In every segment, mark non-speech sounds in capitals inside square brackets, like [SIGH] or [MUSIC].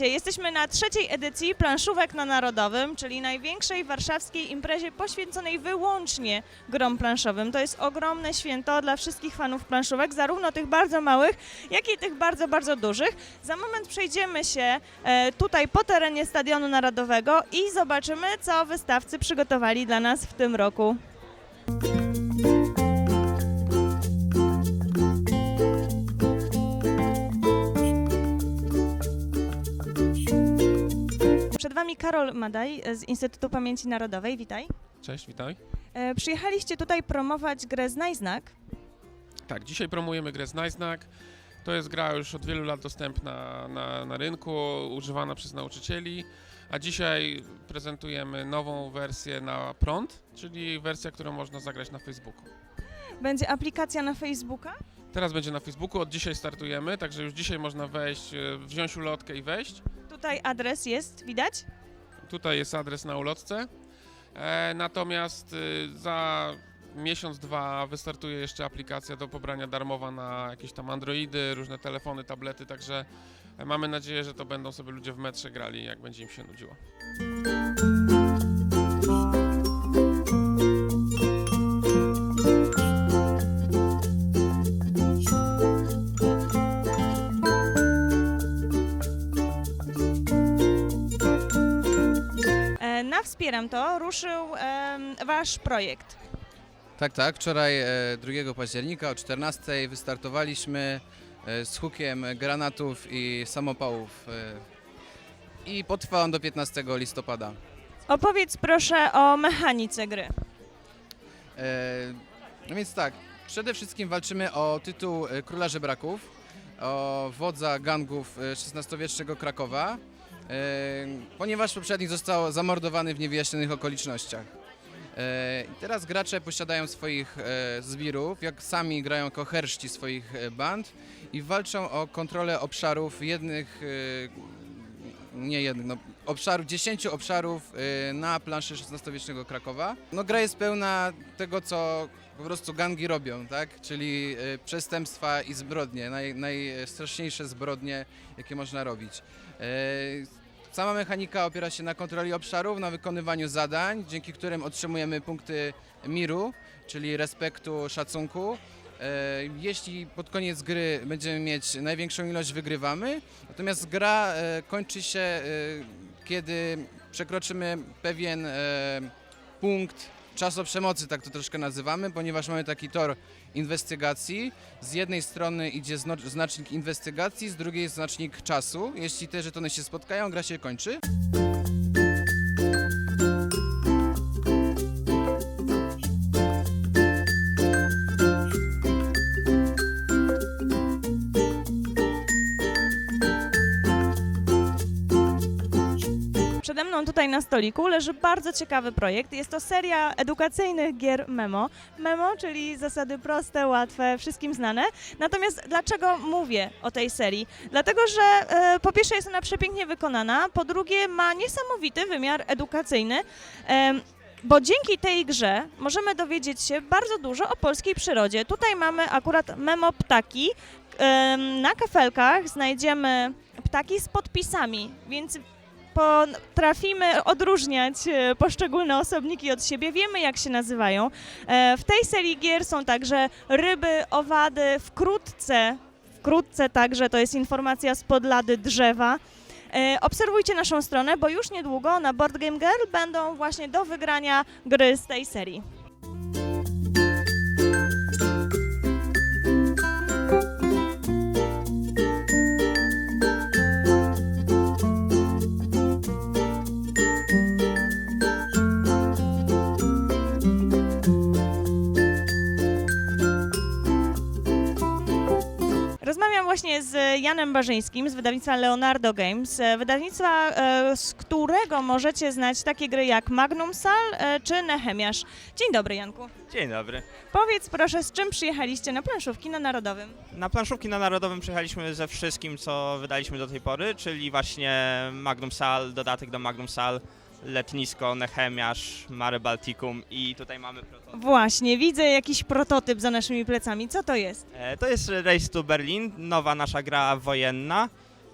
Jesteśmy na trzeciej edycji planszówek na Narodowym, czyli największej warszawskiej imprezie poświęconej wyłącznie grom planszowym. To jest ogromne święto dla wszystkich fanów planszówek, zarówno tych bardzo małych, jak i tych bardzo, bardzo dużych. Za moment przejdziemy się e, tutaj po terenie Stadionu Narodowego i zobaczymy, co wystawcy przygotowali dla nas w tym roku. Przed Wami Karol Madaj z Instytutu Pamięci Narodowej, witaj. Cześć, witaj. E, przyjechaliście tutaj promować grę Znajznak. Tak, dzisiaj promujemy grę Znajznak. To jest gra już od wielu lat dostępna na, na rynku, używana przez nauczycieli, a dzisiaj prezentujemy nową wersję na prąd, czyli wersja, którą można zagrać na Facebooku. Będzie aplikacja na Facebooka. Teraz będzie na Facebooku, od dzisiaj startujemy, także już dzisiaj można wejść, e, wziąć ulotkę i wejść. Tutaj adres jest, widać? Tutaj jest adres na ulotce. E, natomiast y, za miesiąc, dwa wystartuje jeszcze aplikacja do pobrania darmowa na jakieś tam Androidy, różne telefony, tablety, także e, mamy nadzieję, że to będą sobie ludzie w metrze grali, jak będzie im się nudziło. Na Wspieram to ruszył em, Wasz projekt. Tak, tak. Wczoraj e, 2 października o 14 wystartowaliśmy e, z hukiem granatów i samopałów. e, I potrwa on do 15 listopada. Opowiedz proszę o mechanice gry. E, No więc tak, przede wszystkim walczymy o tytuł e, Króla Żebraków, o wodza gangów e, XVI-wiecznego Krakowa, e, ponieważ poprzednik został zamordowany w niewyjaśnionych okolicznościach. Teraz gracze posiadają swoich e, zbirów, jak sami grają jako herszci swoich e, band i walczą o kontrolę obszarów jednych, e, nie jednych, no, obszarów, 10 obszarów na planszy XVI-wiecznego Krakowa. No gra jest pełna tego, co po prostu gangi robią, tak? Czyli przestępstwa i zbrodnie, naj, najstraszniejsze zbrodnie, jakie można robić. Sama mechanika opiera się na kontroli obszarów, na wykonywaniu zadań, dzięki którym otrzymujemy punkty miru, czyli respektu, szacunku. E, Jeśli pod koniec gry będziemy mieć największą ilość, wygrywamy. Natomiast gra e, kończy się, e, kiedy przekroczymy pewien punkt czasu przemocy, tak to troszkę nazywamy, ponieważ mamy taki tor inwestygacji. Z jednej strony idzie znacznik inwestygacji, z drugiej znacznik czasu. Jeśli te żetony się spotkają, gra się kończy. Tutaj na stoliku leży bardzo ciekawy projekt. Jest to seria edukacyjnych gier Memo. Memo, czyli zasady proste, łatwe, wszystkim znane. Natomiast dlaczego mówię o tej serii? Dlatego, że e, po pierwsze jest ona przepięknie wykonana, po drugie ma niesamowity wymiar edukacyjny. bo dzięki tej grze możemy dowiedzieć się bardzo dużo o polskiej przyrodzie. Tutaj mamy akurat memo ptaki. Na kafelkach znajdziemy ptaki z podpisami, więc potrafimy odróżniać e, poszczególne osobniki od siebie, wiemy jak się nazywają. E, W tej serii gier są także ryby, owady, wkrótce, wkrótce także to jest informacja z podlady drzewa. E, Obserwujcie naszą stronę, bo już niedługo na Board Game Girl będą właśnie do wygrania gry z tej serii. Rozmawiam właśnie z Janem Barzyńskim z wydawnictwa Leonardo Games, e, wydawnictwa, e, z którego możecie znać takie gry jak Magnum Sal e, czy Nehemiasz. Dzień dobry Janku. Dzień dobry. Powiedz proszę, z czym przyjechaliście na planszówki na Narodowym? Na planszówki na Narodowym przyjechaliśmy ze wszystkim, co wydaliśmy do tej pory, czyli właśnie Magnum Sal, dodatek do Magnum Sal, letnisko, Nehemiasz, Mare Balticum i tutaj mamy prototyp. Właśnie, widzę jakiś prototyp za naszymi plecami. Co to jest? E, To jest Race to Berlin, nowa nasza gra wojenna.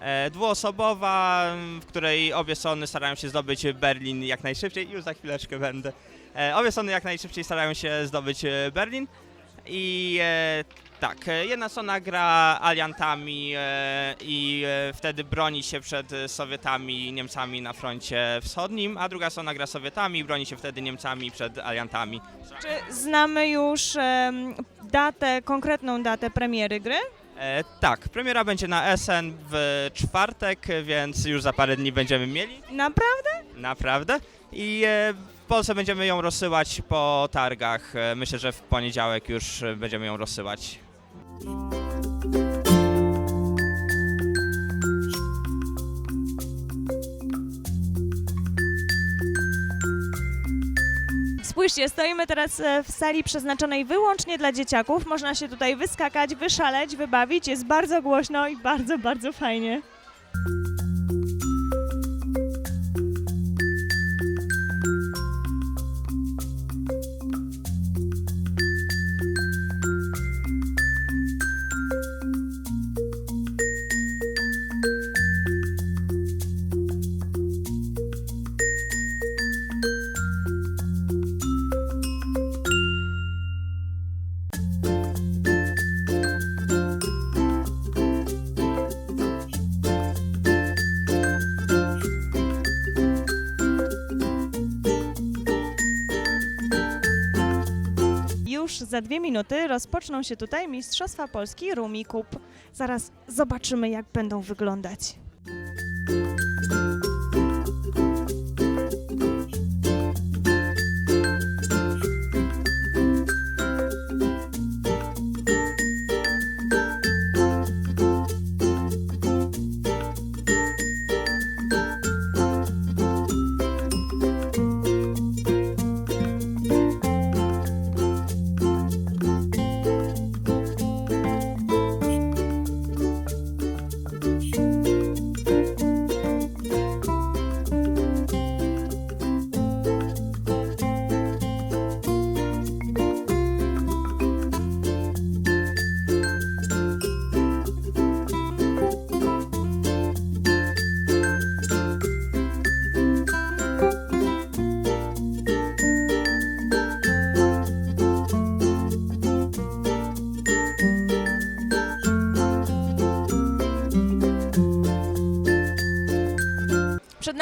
E, Dwuosobowa, m, w której obie strony starają się zdobyć Berlin jak najszybciej. Już za chwileczkę będę. E, Obie strony jak najszybciej starają się zdobyć e, Berlin. I e, tak, e, jedna strona gra aliantami e, i e, wtedy broni się przed Sowietami i Niemcami na froncie wschodnim, a druga strona gra Sowietami i broni się wtedy Niemcami przed aliantami. Czy znamy już datę, konkretną datę premiery gry? E, tak, premiera będzie na SN w czwartek, więc już za parę dni będziemy mieli. Naprawdę? Naprawdę. I e, w Polsce będziemy ją rozsyłać po targach. Myślę, że w poniedziałek już będziemy ją rozsyłać. Spójrzcie, stoimy teraz e, w sali przeznaczonej wyłącznie dla dzieciaków. Można się tutaj wyskakać, wyszaleć, wybawić. Jest bardzo głośno i bardzo, bardzo fajnie. Już za dwie minuty rozpoczną się tutaj Mistrzostwa Polski Rumi Cup. Zaraz zobaczymy, jak będą wyglądać.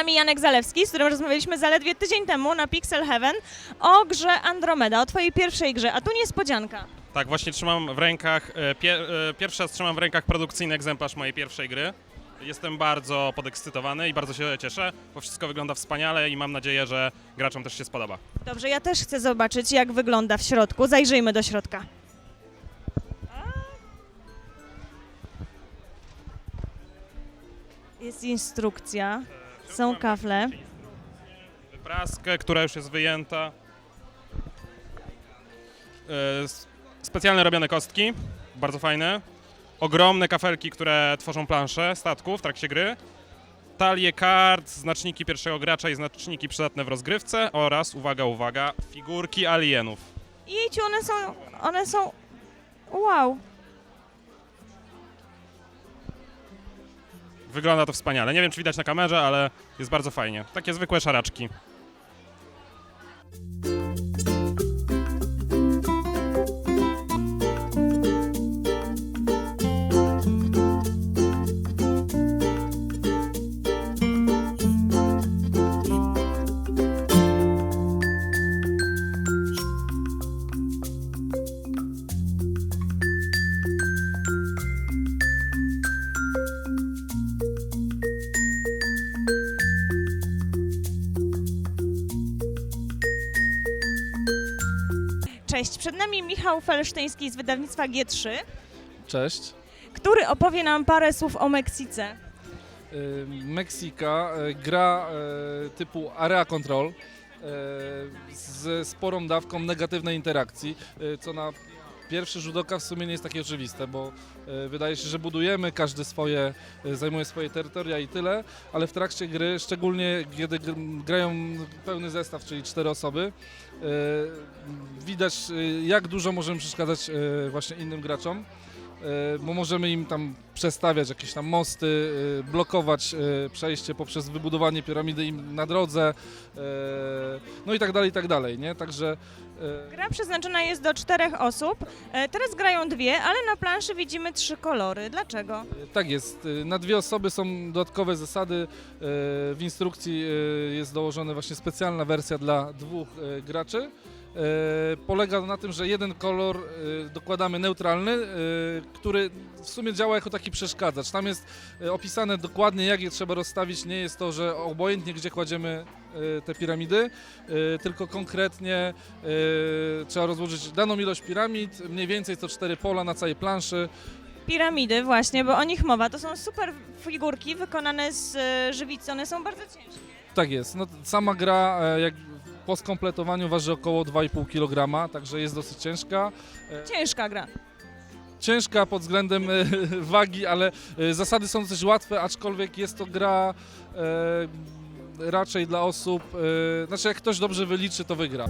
Nami Janek Zalewski, z którym rozmawialiśmy zaledwie tydzień temu na Pixel Heaven o grze Andromeda, o twojej pierwszej grze, a tu niespodzianka. Tak, właśnie trzymam w rękach, e, pie, e, pierwszy raz trzymam w rękach produkcyjny egzemplarz mojej pierwszej gry. Jestem bardzo podekscytowany i bardzo się cieszę, bo wszystko wygląda wspaniale i mam nadzieję, że graczom też się spodoba. Dobrze, ja też chcę zobaczyć, jak wygląda w środku. Zajrzyjmy do środka. Jest instrukcja, są kafle. Wypraskę, która już jest wyjęta. E, s- Specjalnie robione kostki, bardzo fajne. Ogromne kafelki, które tworzą plansze statku w trakcie gry. Talie kart, znaczniki pierwszego gracza i znaczniki przydatne w rozgrywce oraz, uwaga, uwaga, figurki alienów. Jejciu, one są, one są, wow. Wygląda to wspaniale. Nie wiem, czy widać na kamerze, ale jest bardzo fajnie. Takie zwykłe szaraczki. Cześć, przed nami Michał Felsztyński z wydawnictwa G3, Cześć. który opowie nam parę słów o Meksyce. Y, Meksika, y, gra y, typu Area Control y, z sporą dawką negatywnej interakcji, co na pierwszy rzut oka w sumie nie jest takie oczywiste, bo y, wydaje się, że budujemy, każdy swoje, y, zajmuje swoje terytoria i tyle, ale w trakcie gry, szczególnie kiedy gr- grają pełny zestaw, czyli cztery osoby, y, widać jak dużo możemy przeszkadzać właśnie innym graczom. Bo możemy im tam przestawiać jakieś tam mosty, e, blokować e, przejście poprzez wybudowanie piramidy im na drodze, e, no i tak dalej, i tak dalej, nie? Także e, Gra przeznaczona jest do czterech osób. E, Teraz grają dwie, ale na planszy widzimy trzy kolory. Dlaczego? Tak jest. Na dwie osoby są dodatkowe zasady. E, W instrukcji e, jest dołożona właśnie specjalna wersja dla dwóch e, graczy. E, Polega na tym, że jeden kolor e, dokładamy neutralny, e, który w sumie działa jako taki przeszkadzacz. Tam jest opisane dokładnie, jak je trzeba rozstawić. Nie jest to, że obojętnie gdzie kładziemy te piramidy, tylko konkretnie trzeba rozłożyć daną ilość piramid, mniej więcej to cztery pola na całej planszy. Piramidy właśnie, bo o nich mowa. To są super figurki wykonane z żywicy. One są bardzo ciężkie. Tak jest. No, sama gra jak po skompletowaniu waży około 2,5 kg, także jest dosyć ciężka. Ciężka gra. Ciężka pod względem e, [LAUGHS] wagi, ale e, zasady są dosyć łatwe, aczkolwiek jest to gra e, raczej dla osób, e, znaczy jak ktoś dobrze wyliczy, to wygra.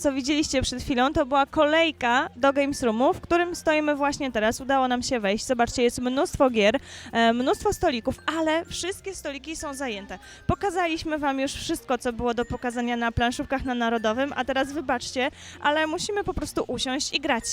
Co widzieliście przed chwilą, to była kolejka do Games Roomu, w którym stoimy właśnie teraz. Udało nam się wejść. Zobaczcie, jest mnóstwo gier, e, mnóstwo stolików, ale wszystkie stoliki są zajęte. Pokazaliśmy Wam już wszystko, co było do pokazania na planszówkach na Narodowym, a teraz wybaczcie, ale musimy po prostu usiąść i grać.